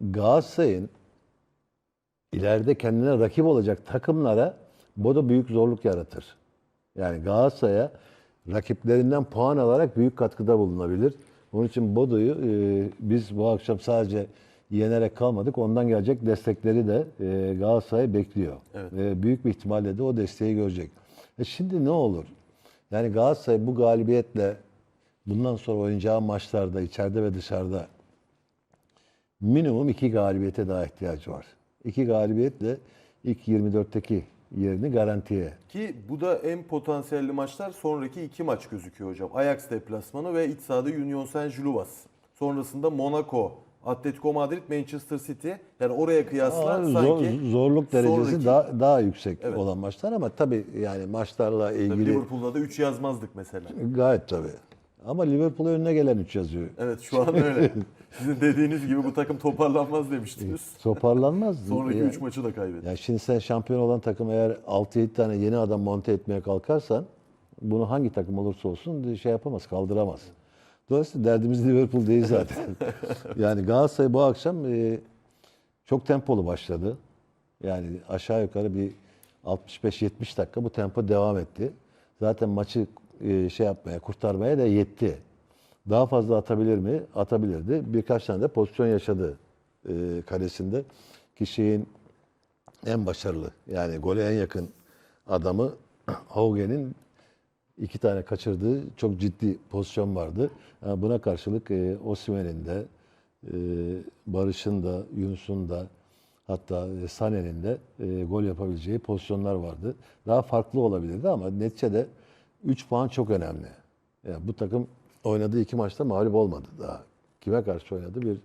Galatasaray'ın ileride kendine rakip olacak takımlara Bodo büyük zorluk yaratır. Yani Galatasaray'a rakiplerinden puan alarak büyük katkıda bulunabilir. Onun için Bodo'yu e, biz bu akşam sadece yenerek kalmadık. Ondan gelecek destekleri de e, Galatasaray bekliyor. Evet. Ve büyük bir ihtimalle de o desteği görecek. E şimdi ne olur? Yani Galatasaray bu galibiyetle bundan sonra oynayacağı maçlarda içeride ve dışarıda minimum iki galibiyete daha ihtiyacı var. İki galibiyetle ilk 24'teki yerini garantiye. Ki bu da en potansiyelli maçlar sonraki iki maç gözüküyor hocam. Ajax deplasmanı ve iç sahada Union Saint-Gilloise. Sonrasında Monaco, Atletico Madrid, Manchester City. Yani oraya kıyasla zor- sanki zorluk derecesi sonraki- daha daha yüksek Evet. olan maçlar ama tabii yani maçlarla Tabii ilgili Liverpool'da da 3 yazmazdık mesela. gayet tabii. Ama Liverpool'a önüne gelen 3 yazıyor. Evet şu an öyle. Sizin dediğiniz gibi bu takım toparlanmaz demiştiniz. Toparlanmaz. Sonraki Ya- 3 maçı da kaybetti. Ya şimdi sen şampiyon olan takım eğer 6-7 tane yeni adam monte etmeye kalkarsan bunu hangi takım olursa olsun şey yapamaz, kaldıramaz. Dolayısıyla derdimiz Liverpool değil zaten. yani Galatasaray bu akşam e, çok tempolu başladı. Yani aşağı yukarı bir 65-70 dakika bu tempo devam etti. Zaten maçı e, şey yapmaya, kurtarmaya da yetti. Daha fazla atabilir mi? Atabilirdi. Birkaç tane de pozisyon yaşadı e, kalesinde. Ki en başarılı yani gole en yakın adamı Haugen'in iki tane kaçırdığı çok ciddi pozisyon vardı. Yani buna karşılık e, Osimhen'in de e, Barış'ın da Yunus'un da hatta e, Sané'nin de e, gol yapabileceği pozisyonlar vardı. Daha farklı olabilirdi ama neticede 3 puan çok önemli. Yani bu takım oynadığı iki maçta mağlup olmadı daha. Kime karşı oynadı? Bir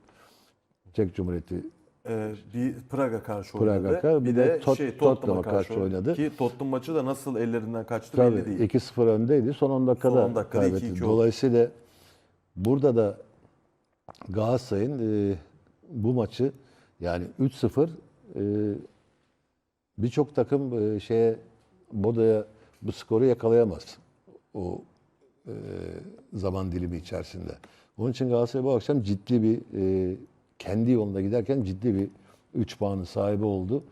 Çek Cumhuriyeti Ee, bir Praga karşı Praga oynadı. karşı, bir de Tot- şey, Tottenham'a karşı oynadı. Ki Tottenham maçı da nasıl ellerinden kaçtı Tabii belli değil. 2-0 öndeydi. Son 10 dakikada, Son 10 dakikada kaybetti. 2-2 oldu. Dolayısıyla burada da Galatasaray'ın e, bu maçı yani 3-0 e, birçok takım e, şeye Bodo'ya bu skoru yakalayamaz. O e, zaman dilimi içerisinde. Onun için Galatasaray bu akşam ciddi bir e, kendi yolunda giderken ciddi bir 3 puanın sahibi oldu.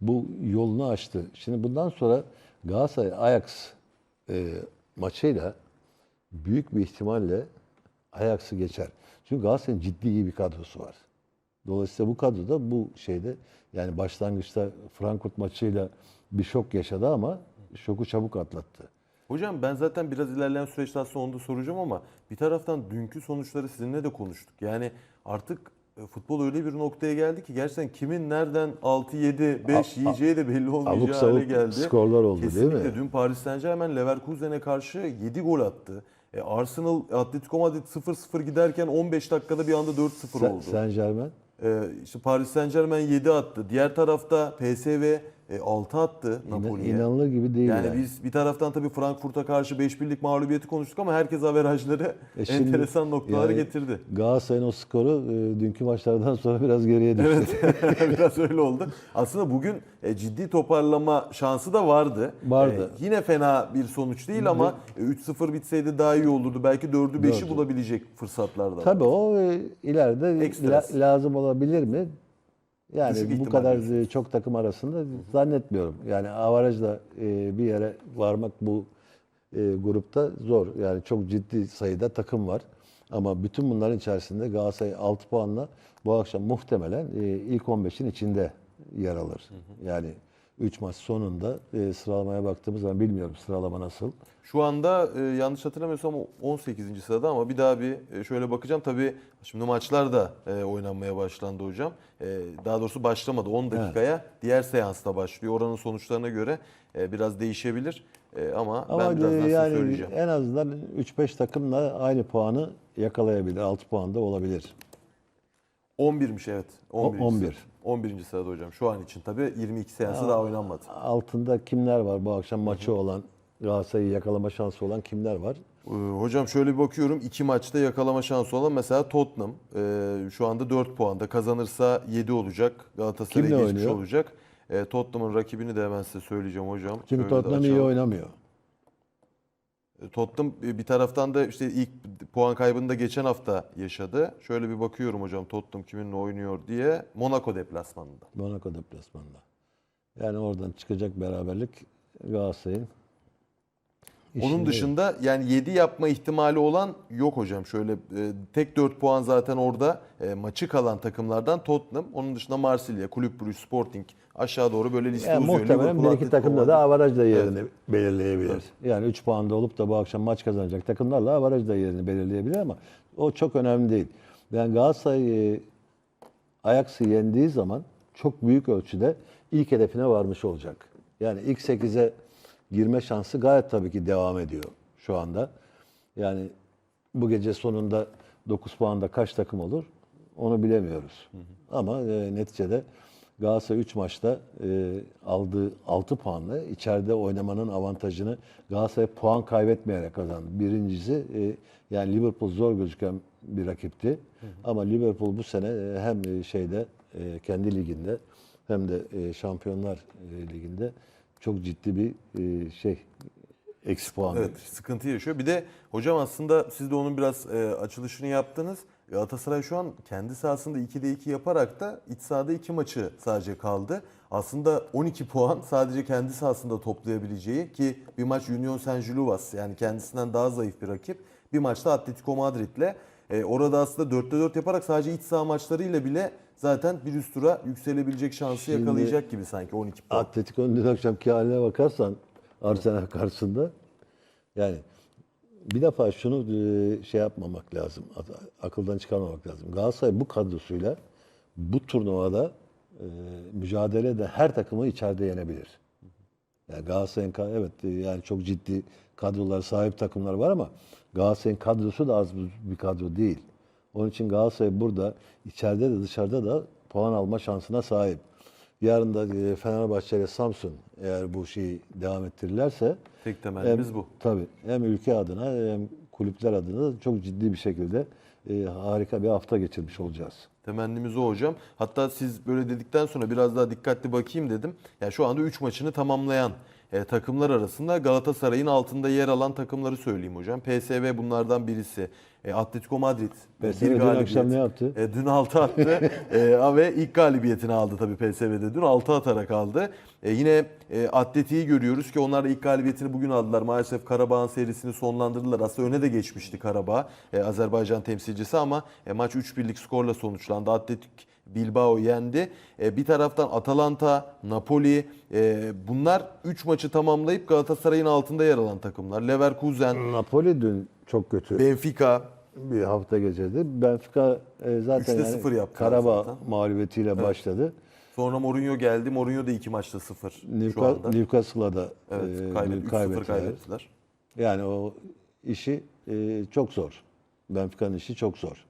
Bu yolunu açtı. Şimdi bundan sonra Galatasaray Ajax e, maçıyla büyük bir ihtimalle Ajax'ı geçer. Çünkü Galatasaray'ın ciddi iyi bir kadrosu var. Dolayısıyla bu kadroda bu şeyde yani başlangıçta Frankfurt maçıyla bir şok yaşadı ama şoku çabuk atlattı. Hocam ben zaten biraz ilerleyen süreçte aslında onu da soracağım ama bir taraftan dünkü sonuçları sizinle de konuştuk. Yani artık e, futbol öyle bir noktaya geldi ki gerçekten kimin nereden 6-7, 5 yiyeceği de belli olmayacağı hale geldi. skorlar oldu değil Kesinlikle. mi? Dün Paris Saint Germain Leverkusen'e karşı 7 gol attı. E, Arsenal Atletico Madrid 0-0 giderken 15 dakikada bir anda 4-0 oldu. Saint Germain Ee, işte Paris Saint Germain 7 attı. Diğer tarafta PSV e, 6 attı Napoli'ye. inanılır gibi değil Yani, yani. biz bir taraftan tabii Frankfurt'a karşı 5 birlik mağlubiyeti konuştuk ama herkes averajları E şimdi enteresan noktaları yani getirdi. Galatasaray'ın o skoru e, dünkü maçlardan sonra biraz geriye düştü. Evet biraz öyle oldu. Aslında bugün e, ciddi toparlama şansı da vardı. Vardı. E, yine fena bir sonuç değil ama e, 3-0 bitseydi daha iyi olurdu. Belki 4'ü 5'i Dördü. bulabilecek fırsatlar da var. Tabii o e, ileride la- lazım olabilir mi? Yani Düşük bu ihtimal kadar diyorsunuz. e, çok takım arasında zannetmiyorum. Yani avarajla e, bir yere varmak bu e, grupta zor. Yani çok ciddi sayıda takım var. Ama bütün bunların içerisinde Galatasaray 6 puanla bu akşam muhtemelen e, ilk 15'in içinde yer alır. Yani 3 maç sonunda e, sıralamaya baktığımız zaman bilmiyorum sıralama nasıl. Şu anda e, yanlış hatırlamıyorsam 18. sırada ama bir daha bir e, şöyle bakacağım. Tabii şimdi maçlar da e, oynanmaya başlandı hocam. E, daha doğrusu başlamadı 10 dakikaya. Diğer seansta başlıyor. Oranın sonuçlarına göre e, biraz değişebilir. E, ama, Ama ben birazdan e, size yani söyleyeceğim. en azından 3-5 takımla aynı puanı yakalayabilir. 6 puan da olabilir. 11'miş evet. 11. 11. Sırada. 11. sırada hocam. Şu an için tabii 22 seansı daha oynanmadı. Altında kimler var bu akşam maçı olan, Galatasaray'ı yakalama şansı olan kimler var? Ee, Hocam şöyle bir bakıyorum. iki maçta yakalama şansı olan mesela Tottenham. Ee, şu anda 4 puanda. Kazanırsa 7 olacak. Galatasaray'a Kimle geçmiş oynuyor? olacak. Ee, Tottenham'ın rakibini de hemen size söyleyeceğim hocam. Şöyle de Tottenham iyi açalım. oynamıyor. E, Tottenham e, bir taraftan da işte ilk puan kaybını da geçen hafta yaşadı. Şöyle bir bakıyorum hocam Tottenham kiminle oynuyor diye. Monaco deplasmanında. Monaco deplasmanında. Yani oradan çıkacak beraberlik Galatasaray'ın. Onun dışında yani 7 yapma ihtimali olan yok hocam. Şöyle e, tek 4 puan zaten orada e, maçı kalan takımlardan Tottenham. Onun dışında Marsilya, Kulüp Brugge, Sporting aşağı doğru böyle liste Yani uzuyor. muhtemelen bir iki takımda da avaraj da yerini belirleyebilir. Yani 3 puanda olup da bu akşam maç kazanacak takımlarla avaraj da yerini belirleyebilir ama o çok önemli değil. Yani Galatasaray e, Ajax'ı yendiği zaman çok büyük ölçüde ilk hedefine varmış olacak. Yani ilk 8'e girme şansı gayet tabii ki devam ediyor şu anda. Yani bu gece sonunda 9 puanda kaç takım olur onu bilemiyoruz. Ama e, neticede Galatasaray 3 maçta e, aldığı 6 puanla içeride oynamanın avantajını Galatasaray puan kaybetmeyerek kazandı. Birincisi e, yani Liverpool zor gözüken bir rakipti. Ama Liverpool bu sene e, hem e, şeyde e, kendi liginde hem de Şampiyonlar Ligi'nde çok ciddi bir e, şey eksi puan. Evet sıkıntı yaşıyor. Bir de hocam aslında siz de onun biraz e, açılışını yaptınız. Galatasaray şu an kendi sahasında 2'de 2 yaparak da iç sahada 2 maçı sadece kaldı. Aslında 12 puan sadece kendi sahasında toplayabileceği ki bir maç Union Saint-Gilloise yani kendisinden daha zayıf bir rakip. Bir maçta Atletico Madrid'le e, orada aslında 4'te 4 yaparak sadece iç saha maçlarıyla bile zaten bir üst tura yükselebilecek şansı Şimdi- yakalayacak gibi sanki 12 puan. Atletico'nun dün akşamki haline bakarsan Arsenal karşısında yani bir defa şunu e, şey yapmamak lazım. Akıldan çıkarmamak lazım. Galatasaray bu kadrosuyla bu turnuvada e, mücadelede her takımı içeride yenebilir. Yani Galatasaray'ın evet e, yani çok ciddi kadrolar sahip takımlar var ama Galatasaray'ın kadrosu da az bir kadro değil. Onun için Galatasaray burada içeride de dışarıda da puan alma şansına sahip. Yarın da e, Fenerbahçe ile Samsun eğer bu şeyi devam ettirirlerse Tek temennimiz bu. Tabii. Hem ülke adına hem kulüpler adına çok ciddi bir şekilde e, harika bir hafta geçirmiş olacağız. Temennimiz o hocam. Hatta siz böyle dedikten sonra biraz daha dikkatli bakayım dedim. Yani şu anda 3 maçını tamamlayan e, takımlar arasında Galatasaray'ın altında yer alan takımları söyleyeyim hocam. PSV bunlardan birisi. E, Atletico Madrid. PSV dün akşam ne yaptı? E, dün 6 attı e, ve ilk galibiyetini aldı tabii PSV'de. Dün 6 atarak aldı. E, yine e, Atletik'i görüyoruz ki onlar da ilk galibiyetini bugün aldılar. Maalesef Karabağ'ın serisini sonlandırdılar. Aslında öne de geçmişti Karabağ. e, Azerbaycan temsilcisi ama e, maç 3-1'lik skorla sonuçlandı. Atletik Bilbao yendi. E, bir taraftan Atalanta, Napoli e, bunlar 3 maçı tamamlayıp Galatasaray'ın altında yer alan takımlar. Leverkusen, Napoli dün çok kötü Benfica, bir hafta geçirdi. Benfica e, zaten Üçte yani sıfır yaptılar Karabağ zaten. mağlubiyetiyle başladı. sonra Mourinho geldi. Mourinho da iki maçta 0 şu Newca- anda. Newcastle'la da Evet, e, kaybet, 3-0 kaybettiler. kaybettiler. Yani o işi e, çok zor. Benfica'nın işi çok zor.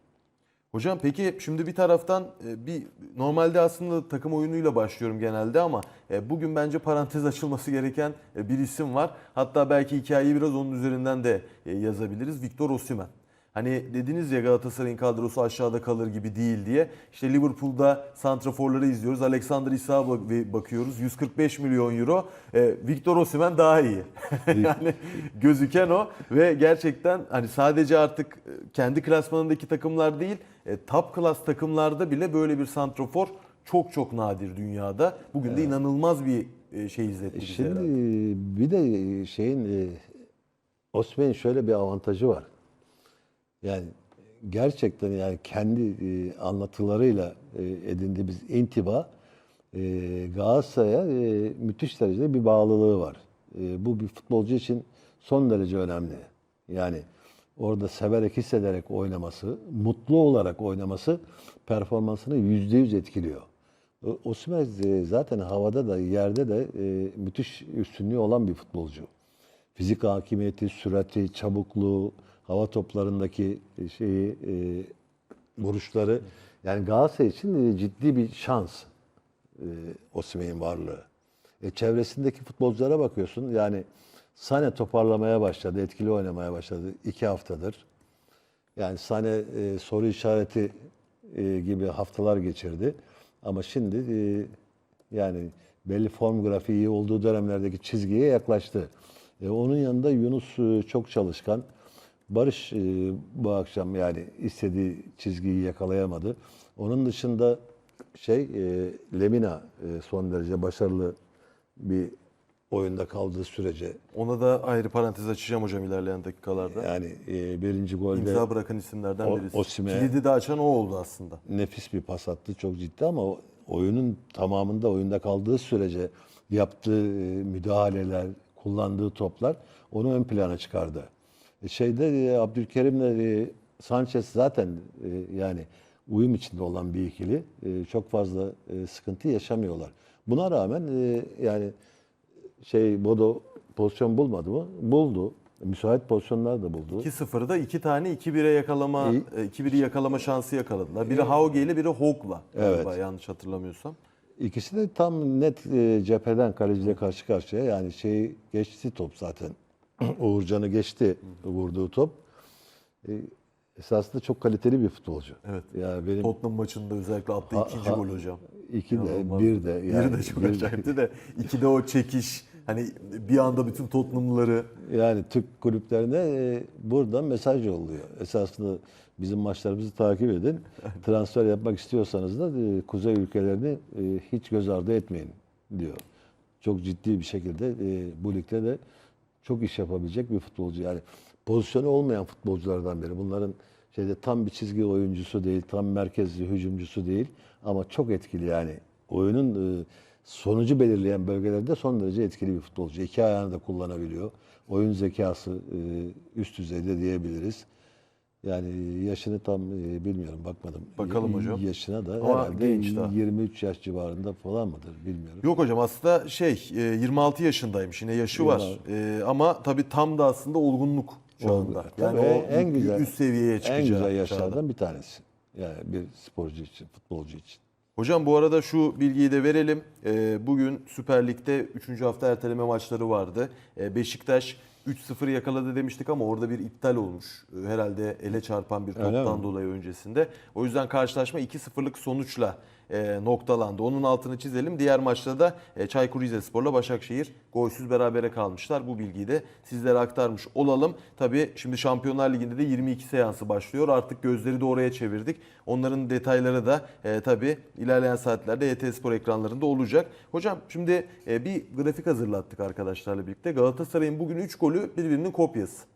Hocam peki şimdi bir taraftan e, bir normalde aslında takım oyunuyla başlıyorum genelde ama e, bugün bence parantez açılması gereken e, bir isim var. Hatta belki hikayeyi biraz onun üzerinden de yazabiliriz. Victor Osimhen. Hani dediniz ya Galatasaray'ın kadrosu aşağıda kalır gibi değil diye. İşte Liverpool'da santraforları izliyoruz. Alexander Isak'a bak- bakıyoruz. 145 milyon euro. E, Victor Osimhen daha iyi. yani gözüken o ve gerçekten hani sadece artık kendi klasmanındaki takımlar değil, e, top klas takımlarda bile böyle bir santrafor çok çok nadir dünyada. Bugün de inanılmaz bir e, şey izletti bize Şimdi herhalde. bir de şeyin e, Osman'ın şöyle bir avantajı var. Yani gerçekten yani kendi e, anlatılarıyla e, edindiği biz intiba e, Galatasaray'a e, müthiş derecede bir bağlılığı var. E, bu bir futbolcu için son derece önemli. Yani orada severek hissederek oynaması, mutlu olarak oynaması performansını yüzde yüz etkiliyor. Osimhen e, zaten havada da yerde de e, müthiş üstünlüğü olan bir futbolcu. Fizik hakimiyeti, sürati, çabukluğu, hava toplarındaki e, şeyi, vuruşları. Yani Galatasaray için ciddi bir şans Osimhen'in varlığı. E, çevresindeki futbolculara bakıyorsun. Yani Sane toparlamaya başladı, etkili oynamaya başladı iki haftadır. Yani Sane e, soru işareti e, gibi haftalar geçirdi. Ama şimdi e, yani belli form grafiği olduğu dönemlerdeki çizgiye yaklaştı. E, onun yanında Yunus e, çok çalışkan. Barış e, bu akşam yani istediği çizgiyi yakalayamadı. Onun dışında şey e, Lemina e, son derece başarılı bir oyunda kaldığı sürece Ona da ayrı parantez açacağım hocam ilerleyen dakikalarda. yani e, birinci golde İmza bırakan isimlerden O- birisi. Osimhen- Kilidi de açan o oldu aslında. nefis bir pas attı. Çok ciddi ama oyunun tamamında oyunda kaldığı sürece yaptığı e, müdahaleler, kullandığı toplar onu ön plana çıkardı. E, Şeyde e, Abdülkerim'le e, Sanchez zaten e, yani uyum içinde olan bir ikili. E, Çok fazla e, sıkıntı yaşamıyorlar. Buna rağmen e, yani şey Bodo pozisyon bulmadı mı? Buldu. Müsait pozisyonlar da buldu. 2-0'da iki tane 2-1'e yakalama, İyi. e, 2-1'i yakalama şansı yakaladılar. Biri Hauge ile biri Hogg'la. Evet. galiba, yanlış hatırlamıyorsam. İkisi de tam net e, cepheden kaleciyle karşı karşıya. Yani şey geçti top zaten. Uğurcan'ı geçti vurduğu top. E, esasında çok kaliteli bir futbolcu. Evet. Yani benim Tottenham maçında özellikle attığı Ha- ikinci ha- gol hocam. iki de İnanılmaz. bir de yani Biri de çok acayipti de iki de o çekiş hani bir anda bütün Tottenham'lıları Yani Türk kulüplerine e, buradan mesaj yolluyor. Esasında bizim maçlarımızı takip edin. Transfer yapmak istiyorsanız da e, kuzey ülkelerini e, hiç göz ardı etmeyin diyor. Çok ciddi bir şekilde e, bu ligde de çok iş yapabilecek bir futbolcu. Yani pozisyonu olmayan futbolculardan biri. Bunların şeyde tam bir çizgi oyuncusu değil, tam merkezli hücumcusu değil ama çok etkili yani. Oyunun e, sonucu belirleyen bölgelerde son derece etkili bir futbolcu. İki ayağını da kullanabiliyor. Oyun zekası e, üst düzeyde diyebiliriz. Yani yaşını tam e, bilmiyorum bakmadım. Bakalım hocam. Yaşına da Ama herhalde genç daha. 23 yaş civarında falan mıdır bilmiyorum. Yok hocam aslında şey e, 26 yaşındaymış yine yaşı var. E, ama tabii tam da aslında olgunluk çağında. Olgun. Yani Tabii o en güzel üst seviyeye çıkacağı En güzel yaşlardan bir tanesi. Yani bir sporcu için, futbolcu için. Hocam bu arada şu bilgiyi de verelim. Ee, bugün Süper Lig'de 3. hafta erteleme maçları vardı. Ee, Beşiktaş 3-0 yakaladı demiştik ama orada bir iptal olmuş. Ee, Herhalde ele çarpan bir toptan dolayı öncesinde. O yüzden karşılaşma 2-0'lık sonuçla noktalandı. Onun altını çizelim. Diğer maçta da e, Çaykur Rizespor'la Başakşehir golsüz berabere kalmışlar. Bu bilgiyi de sizlere aktarmış olalım. Tabii şimdi Şampiyonlar Ligi'nde de 22 seansı başlıyor. Artık gözleri de oraya çevirdik. Onların detayları da e, tabii ilerleyen saatlerde YT Spor ekranlarında olacak. Hocam şimdi e, bir grafik hazırlattık arkadaşlarla birlikte. Galatasaray'ın bugün 3 golü birbirinin kopyası.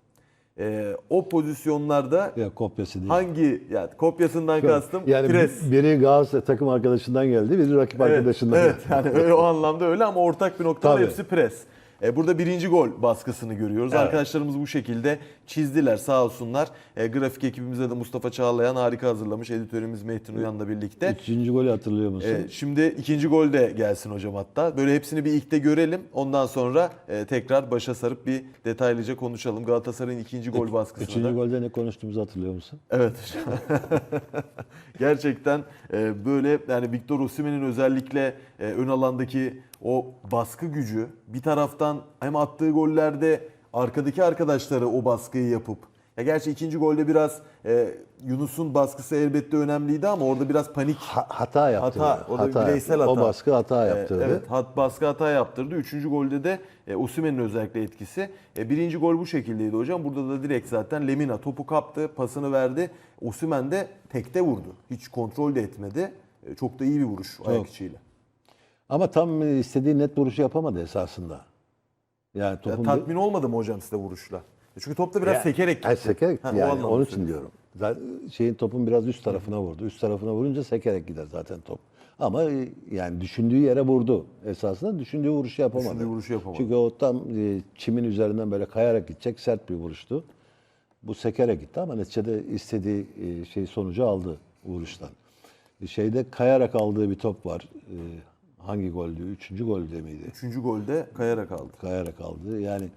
E, o pozisyonlarda Ya kopyası değil. hangi yani kopyasından kastım yani pres. biri Galatasaray takım arkadaşından geldi, biri rakip Evet, arkadaşından Evet geldi. yani öyle o anlamda öyle ama ortak bir noktada Tabii. hepsi pres. E, burada birinci gol baskısını görüyoruz. Evet. Arkadaşlarımız bu şekilde çizdiler sağ olsunlar. E, grafik ekibimize de Mustafa Çağlayan harika hazırlamış. Editörümüz Metin Uyan'la birlikte. Üçüncü golü hatırlıyor musun? E, şimdi ikinci gol de gelsin hocam hatta. Böyle hepsini bir ilkte görelim. Ondan sonra e, tekrar başa sarıp bir detaylıca konuşalım. Galatasaray'ın ikinci gol baskısını Üçüncü da. golde ne konuştuğumuzu hatırlıyor musun? Evet hocam. Gerçekten e, böyle yani Victor Osimhen'in özellikle e, ön alandaki o baskı gücü bir taraftan hem attığı gollerde arkadaki arkadaşları o baskıyı yapıp ya gerçi ikinci golde biraz e, Yunus'un baskısı elbette önemliydi ama orada biraz panik Ha- hata yaptı. Hata, o da hata bireysel yaptı. hata. O baskı hata Ee, yaptırdı. Evet, hat baskı hata yaptırdı. Üçüncü golde de e, Osimhen'in özellikle etkisi. E, birinci gol bu şekildeydi hocam. Burada da direkt zaten Lemina topu kaptı, pasını verdi. Osimhen de tekte vurdu. Hiç kontrol de etmedi. E, çok da iyi bir vuruş ayak içiyle. Ama tam istediği net vuruşu yapamadı esasında. Yani Ya, topun tatmin olmadı mı hocam size vuruşla? E, Çünkü top da biraz Ya- sekerek gitti. Hayır, sekerek Ha, yani onun için söylüyorum. diyorum. Zaten şeyin topun biraz üst tarafına vurdu. Üst tarafına vurunca sekerek gider zaten top. Ama e, yani düşündüğü yere vurdu. Esasında düşündüğü vuruşu yapamadı. Düşündüğü vuruşu yapamadı. Çünkü o tam e, çimin üzerinden böyle kayarak gidecek sert bir vuruştu. Bu sekerek gitti ama neticede istediği şey sonucu aldı vuruştan. Şeyde kayarak aldığı bir top var. Hangi goldü? Üçüncü golde miydi? Üçüncü golde kayarak aldı. kayarak aldı. Yani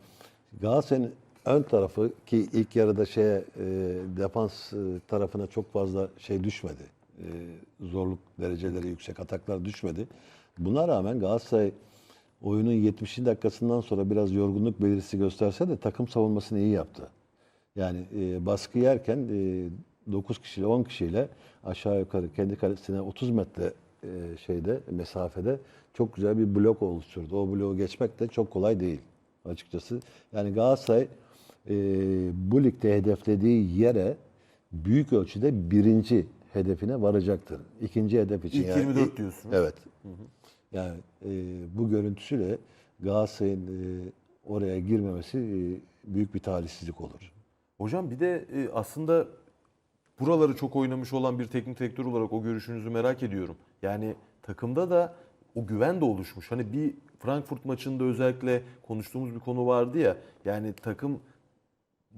Galatasaray'ın ön tarafı ki ilk yarıda şeye e, defans e, tarafına çok fazla şey düşmedi. E, zorluk dereceleri yüksek ataklar düşmedi. Buna rağmen Galatasaray oyunun 70. dakikasından sonra biraz yorgunluk belirtisi gösterse de takım savunmasını iyi yaptı. Yani e, baskı yerken e, 9 kişiyle 10 kişiyle aşağı yukarı kendi kalesine 30 metre e, şeyde mesafede çok güzel bir blok oluşturdu. O bloğu geçmek de çok kolay değil. açıkçası. Yani Galatasaray e, bu ligde hedeflediği yere büyük ölçüde birinci hedefine varacaktır. İkinci hedef için. İlk yani 24 diyorsunuz. Evet. Yani e, bu görüntüsüyle Galatasaray'ın e, oraya girmemesi e, büyük bir talihsizlik olur. Hocam bir de e, aslında buraları çok oynamış olan bir teknik direktör olarak o görüşünüzü merak ediyorum. Yani takımda da o güven de oluşmuş. Hani bir Frankfurt maçında özellikle konuştuğumuz bir konu vardı ya. Yani takım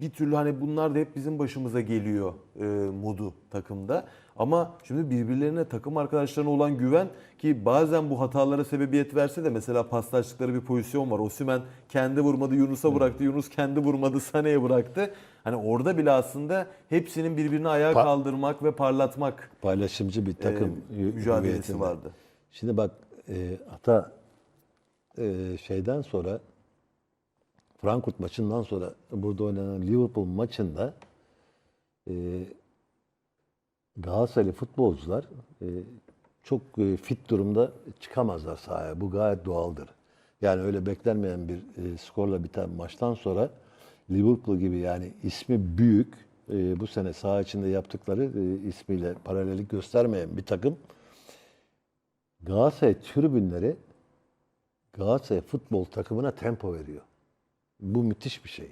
bir türlü hani bunlar da hep bizim başımıza geliyor e, modu takımda. Ama şimdi birbirlerine takım arkadaşlarına olan güven ki bazen bu hatalara sebebiyet verse de mesela paslaştıkları bir pozisyon var. Osimhen kendi vurmadı Yunus'a bıraktı. Yunus kendi vurmadı Sané'ye bıraktı. Hani orada bile aslında hepsinin birbirini ayağa Pa- kaldırmak ve parlatmak Paylaşımcı bir takım e, mücadelesi vardı. Şimdi bak e, hata e, şeyden sonra Frankfurt maçından sonra burada oynanan Liverpool maçında e, Galatasaraylı futbolcular e, çok e, fit durumda çıkamazlar sahaya. Bu gayet doğaldır. Yani öyle beklenmeyen bir e, skorla biten maçtan sonra Liverpool gibi yani ismi büyük e, bu sene saha içinde yaptıkları e, ismiyle paralellik göstermeyen bir takım Galatasaray tribünleri Galatasaray futbol takımına tempo veriyor. Bu müthiş bir şey.